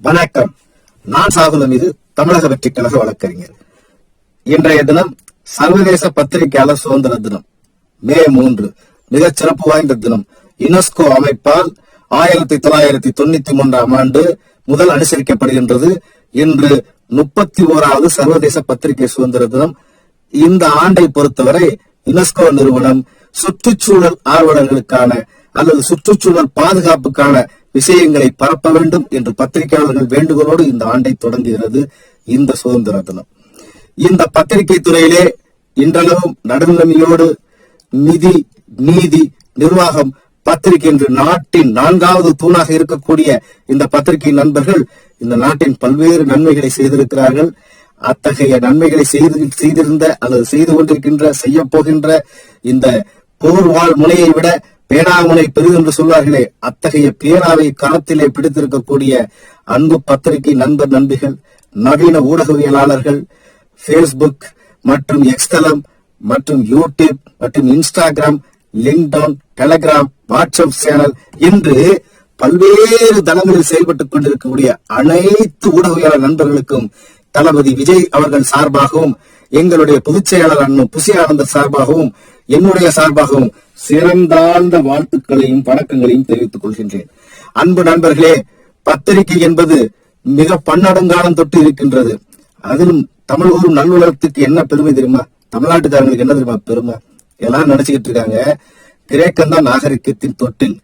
வணக்கம். நான் சாகுல மீது தமிழக வெற்றி கழக வழக்கறிஞர். இன்றைய தினம் சர்வதேச பத்திரிகையாளர் சுதந்திர தினம் மே மூன்று மிக சிறப்பு வாய்ந்த தினம். யுனெஸ்கோ அமைப்பால் ஆயிரத்தி தொள்ளாயிரத்தி தொண்ணூத்தி மூன்றாம் ஆண்டு முதல் அனுசரிக்கப்படுகின்றது. இன்று முப்பத்தி ஓராவது சர்வதேச பத்திரிகை சுதந்திர தினம். இந்த ஆண்டை பொறுத்தவரை யுனெஸ்கோ நிறுவனம் சுற்றுச்சூழல் ஆர்வலர்களுக்கான அல்லது சுற்றுச்சூழல் பாதுகாப்புக்கான விஷயங்களை பரப்ப வேண்டும் என்று பத்திரிகையாளர்கள் வேண்டுகோளோடு இந்த ஆண்டை தொடங்குகிறது. இந்த சுதந்திர தினம் இந்த பத்திரிகை துறையிலே இன்றளவும் நடுநிலைமையோடு நிதி நீதி நிர்வாகம் பத்திரிகை என்று நாட்டின் நான்காவது தூணாக இருக்கக்கூடிய இந்த பத்திரிகை நண்பர்கள் இந்த நாட்டின் பல்வேறு நன்மைகளை செய்திருக்கிறார்கள். அத்தகைய நன்மைகளை செய்து செய்திருந்த அல்லது செய்து கொண்டிருக்கின்ற செய்ய போகின்ற இந்த போர் வாழ் முனையை விட பேனாமுனை பெரிது என்று சொல்வார்களே அத்தகைய பேனாவை கரத்திலே பிடித்திருக்கக்கூடிய அன்பு பத்திரிகை நண்பர் நண்பிகள் நவீன ஊடகவியலாளர்கள் பேஸ்புக் மற்றும் எக்ஸ்தலம் மற்றும் யூடியூப் மற்றும் Instagram LinkedIn Telegram WhatsApp channel என்று பல்வேறு தளங்களில் செயல்பட்டுக் கொண்டிருக்கக்கூடிய அனைத்து ஊடகவியலாளர் நண்பர்களுக்கும் தளபதி விஜய் அவர்கள் சார்பாகவும் எங்களுடைய பொதுச் அண்ணன் புசி ஆனந்த சார்பாகவும் என்னுடைய சார்பாகவும் சிறந்தாழ்ந்த வாழ்த்துக்களையும் வணக்கங்களையும் தெரிவித்துக் கொள்கின்றேன். அன்பு நண்பர்களே பத்திரிகை என்பது மிக பன்னடங்காலம் தொட்டு இருக்கின்றது. அதிலும் தமிழ் ஒரு நல்லுலகத்துக்கு என்ன பெருமை தெரியுமா? தமிழ்நாட்டுக்காரங்களுக்கு என்ன தெரியுமா பெருமை? எல்லாரும் நினைச்சுக்கிட்டு இருக்காங்க. கிரேக்கம் தான் நாகரிகத்தின் தொட்டில்.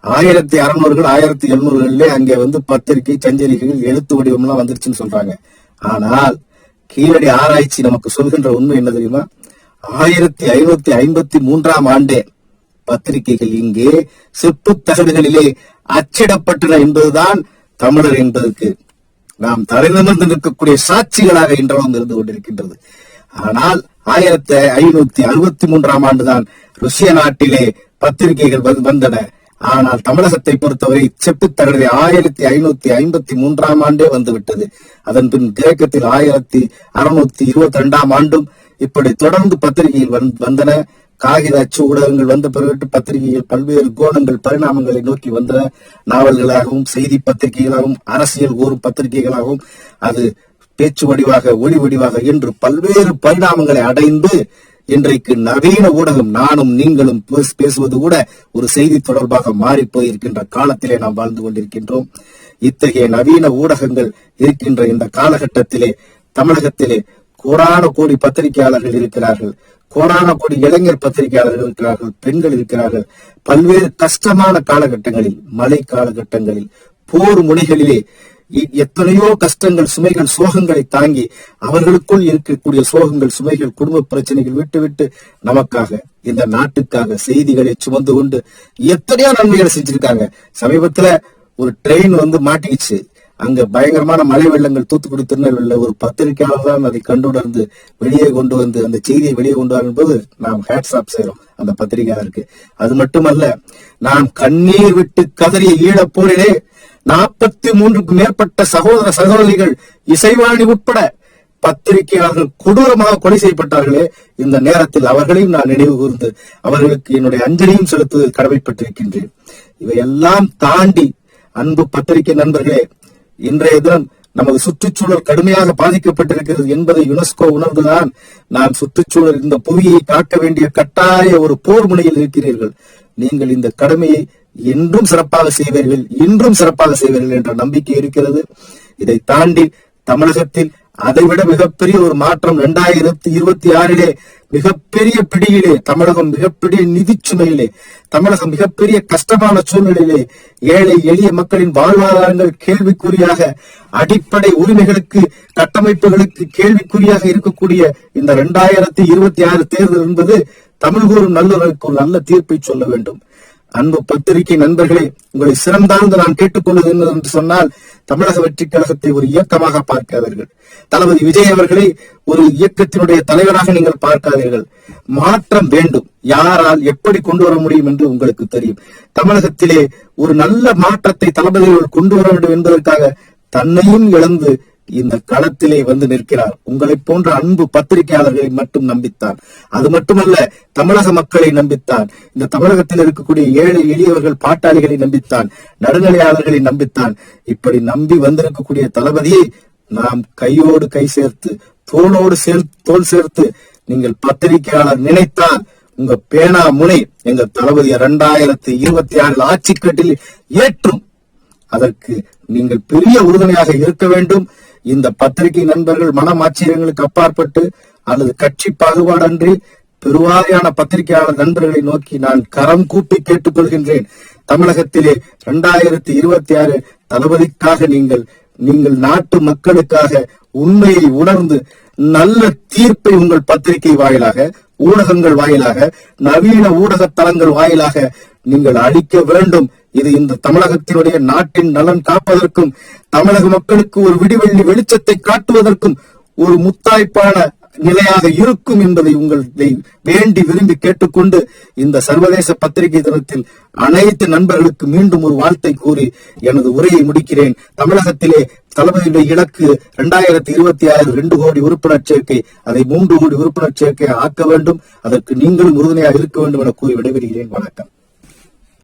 ஆயிரத்தி அறுநூறுகள் ஆயிரத்தி எழுநூறுகளிலே அங்கே வந்து பத்திரிகை சஞ்சரிகைகள் எழுத்து வடிவம்லாம் வந்துருச்சுன்னு சொல்றாங்க. ஆனால் கீழடி ஆராய்ச்சி நமக்கு சொல்கின்ற உண்மை என்ன தெரியுமா? ஆயிரத்தி ஐநூத்தி ஐம்பத்தி மூன்றாம் ஆண்டே பத்திரிகைகள் இங்கே செப்பு தகடுகளிலே அச்சிடப்பட்டன என்பதுதான் தமிழர் என்பதற்கு. நாம் தலைநிமிர்ந்து நிற்கக்கூடிய சாட்சிகளாக இன்றளவும் இருந்து கொண்டிருக்கின்றது. ஆனால் ஆயிரத்தி ஐநூத்தி அறுபத்தி மூன்றாம் ஆண்டுதான் ருசிய நாட்டிலே பத்திரிகைகள் வந்தன. ஆனால் தமிழகத்தை பொறுத்தவரை செப்புத்தகடு ஆயிரத்தி ஐநூத்தி ஐம்பத்தி மூன்றாம் ஆண்டே வந்துவிட்டது. அதன் பின் கிரேக்கத்தில் ஆயிரத்தி அறுநூத்தி இருபத்தி ரெண்டாம் ஆண்டும் இப்படி தொடர்ந்து பத்திரிகையில் வந்தன. காகித அச்சு ஊடகங்கள் வந்த பிறகு பத்திரிகைகள் பல்வேறு கோணங்கள் பரிணாமங்களை நோக்கி வந்தன. நாவல்களாகவும் செய்தி பத்திரிகைகளாகவும் அரசியல் கூறும் பத்திரிகைகளாகவும் அது பேச்சு வடிவாக ஒளி வடிவாக என்று பல்வேறு பரிணாமங்களை அடைந்து இன்றைக்கு நவீன ஊடகம் நானும் நீங்களும் பேசுவது கூட ஒரு செய்தி தொடர்பாக மாறி போயிருக்கின்ற காலத்திலே நாம் வாழ்ந்து கொண்டிருக்கின்றோம். இத்தகைய நவீன ஊடகங்கள் இருக்கின்ற இந்த காலகட்டத்திலே தமிழகத்திலே கோடான கோடி பத்திரிகையாளர்கள் இருக்கிறார்கள். கோடான கோடி இளைஞர் பத்திரிகையாளர்கள் இருக்கிறார்கள் பெண்கள் இருக்கிறார்கள். பல்வேறு கஷ்டமான காலகட்டங்களில் மழை காலகட்டங்களில் போர் முனைகளிலே எத்தனையோ கஷ்டங்கள் சுமைகள் சோகங்களை தாங்கி அவர்களுக்குள் இருக்கக்கூடிய சோகங்கள் சுமைகள் குடும்ப பிரச்சனைகள் விட்டு விட்டு நமக்காக இந்த நாட்டுக்காக செய்திகளை சுமந்து கொண்டு எத்தனையோ நன்மைகளை செஞ்சிருக்காங்க. சமீபத்துல ஒரு ட்ரெயின் வந்து மாட்டிக்கிச்சு. அங்க பயங்கரமான மழை வெள்ளங்கள் தூத்துக்குடி திருநெல்வேலியில் ஒரு பத்திரிகையாளர் தான் அதை கண்டுணர்ந்து வெளியே கொண்டு வந்து அந்த செய்தியை வெளியே கொண்டு வரும்போது நாம் ஹேட்ஸ் ஆப் செய்யறோம் அந்த பத்திரிகையாளருக்கு. அது மட்டுமல்ல நாம் கண்ணீர் விட்டு கதறிய ஈழப்போரிலே நாற்பத்தி மூன்றுக்கு மேற்பட்ட சகோதர சகோதரிகள் இசைவாணி உட்பட பத்திரிகையாளர்கள் கொடூரமாக கொலை செய்யப்பட்டார்களே இந்த நேரத்தில் அவர்களையும் நான் நினைவு கூர்ந்து அவர்களுக்கு என்னுடைய அஞ்சலியும் செலுத்துவது கடமைப்பட்டிருக்கின்றேன். இவையெல்லாம் தாண்டி அன்பு பத்திரிகை நண்பர்களே இன்றைய தினம் நமது சுற்றுச்சூழல் கடுமையாக பாதிக்கப்பட்டிருக்கிறது என்பதை யுனெஸ்கோ உணர்ந்துதான் நாம் சுற்றுச்சூழல் இந்த புவியை காக்க வேண்டிய கட்டாய ஒரு போர் முனையில் இருக்கிறீர்கள். நீங்கள் இந்த கடமையை என்றும் சிறப்பாக செய்வீர்கள் இன்றும் சிறப்பாக செய்வீர்கள் என்ற நம்பிக்கை இருக்கிறது. இதை தாண்டி தமிழகத்தில் அதைவிட மிகப்பெரிய ஒரு மாற்றம் இரண்டாயிரத்தி இருபத்தி ஆறிலே மிகப்பெரிய பிடியிலே தமிழகம் மிகப்பெரிய நிதி சுமையிலே தமிழகம் மிகப்பெரிய கஷ்டமான சூழ்நிலையிலே ஏழை எளிய மக்களின் வாழ்வாதாரங்கள் கேள்விக்குறியாக அடிப்படை உரிமைகளுக்கு கட்டமைப்புகளுக்கு கேள்விக்குறியாக இருக்கக்கூடிய இந்த இரண்டாயிரத்தி இருபத்தி ஆறு தேர்தல் என்பது தமிழ் கூறும் நல்லுறவுக்கு ஒரு நல்ல தீர்ப்பை சொல்ல வேண்டும். அன்பு பத்திரிகை நண்பர்களே உங்களை சிறந்தாழ்ந்து நான் கேட்டுக்கொள்வது என்று சொன்னால் தமிழக வெற்றி கழகத்தை ஒரு இயக்கமாக பார்க்காதீர்கள். தளபதி விஜய் அவர்களை ஒரு இயக்கத்தினுடைய தலைவராக நீங்கள் பார்க்காதீர்கள். மாற்றம் வேண்டும். யாரால் எப்படி கொண்டு வர முடியும் என்று உங்களுக்கு தெரியும். தமிழகத்திலே ஒரு நல்ல மாற்றத்தை தளபதிகள் கொண்டு வர வேண்டும் என்பதற்காக தன்னையும் இழந்து இந்த களத்திலே வந்து நிற்கிறார். உங்களை போன்ற அன்பு பத்திரிகையாளர்களை மட்டும் நம்பித்தான். அது மட்டுமல்ல தமிழக மக்களை நம்பித்தான். இந்த தமிழகத்தில் இருக்கக்கூடிய ஏழை எளியவர்கள் பாட்டாளிகளை நம்பித்தான். நடுநிலையாளர்களை நம்பித்தான். இப்படி நம்பி வந்திருக்கக்கூடிய தளபதியை நாம் கையோடு கை சேர்த்து தோளோடு சேர் தோல் சேர்த்து நீங்கள் பத்திரிகையாளர் நினைத்தால் உங்க பேனா முனை எங்க தளபதி இரண்டாயிரத்தி இருபத்தி ஆறில் ஆட்சி கட்டில் ஏற்றும். அதற்கு நீங்கள் பெரிய உறுதுணையாக இருக்க வேண்டும். இந்த பத்திரிகை நண்பர்கள் மனமாச்சரியங்களுக்கு அப்பாற்பட்டு அல்லது கட்சி பாகுபாடன்றி பெருவாரியான பத்திரிகையாளர் நண்பர்களை நோக்கி நான் கரம் கூப்பி கேட்டுக்கொள்கின்றேன். தமிழகத்திலே இரண்டாயிரத்தி இருபத்தி ஆறு தளபதிக்காக நீங்கள் நீங்கள் நாட்டு மக்களுக்காக உண்மையை உணர்ந்து நல்ல தீர்ப்பை உங்கள் பத்திரிகை வாயிலாக ஊடகங்கள் வாயிலாக நவீன ஊடக தளங்கள் வாயிலாக நீங்கள் அளிக்க வேண்டும் இது இந்த தமிழகத்தினுடைய நாட்டின் நலன் காப்பதற்கும் தமிழக மக்களுக்கு ஒரு விடிவெள்ளி வெளிச்சத்தை காட்டுவதற்கும் ஒரு முத்தாய்ப்பான நிலையாக இருக்கும் என்பதை உங்களை வேண்டி விரும்பி கேட்டுக்கொண்டு இந்த சர்வதேச பத்திரிகை தினத்தில் அனைத்து நண்பர்களுக்கு மீண்டும் ஒரு வாழ்த்தை கூறி எனது உரையை முடிக்கிறேன். தமிழகத்திலே தளபதியுடைய இலக்கு இரண்டாயிரத்தி இருபத்தி ஆறு ரெண்டு கோடி உறுப்பினர் சேர்க்கை அதை மூன்று கோடி உறுப்பினர் சேர்க்கை ஆக்க வேண்டும். அதற்கு நீங்களும் உறுதுணையாக இருக்க வேண்டும் என கூறி விடைபெறுகிறேன். வணக்கம்.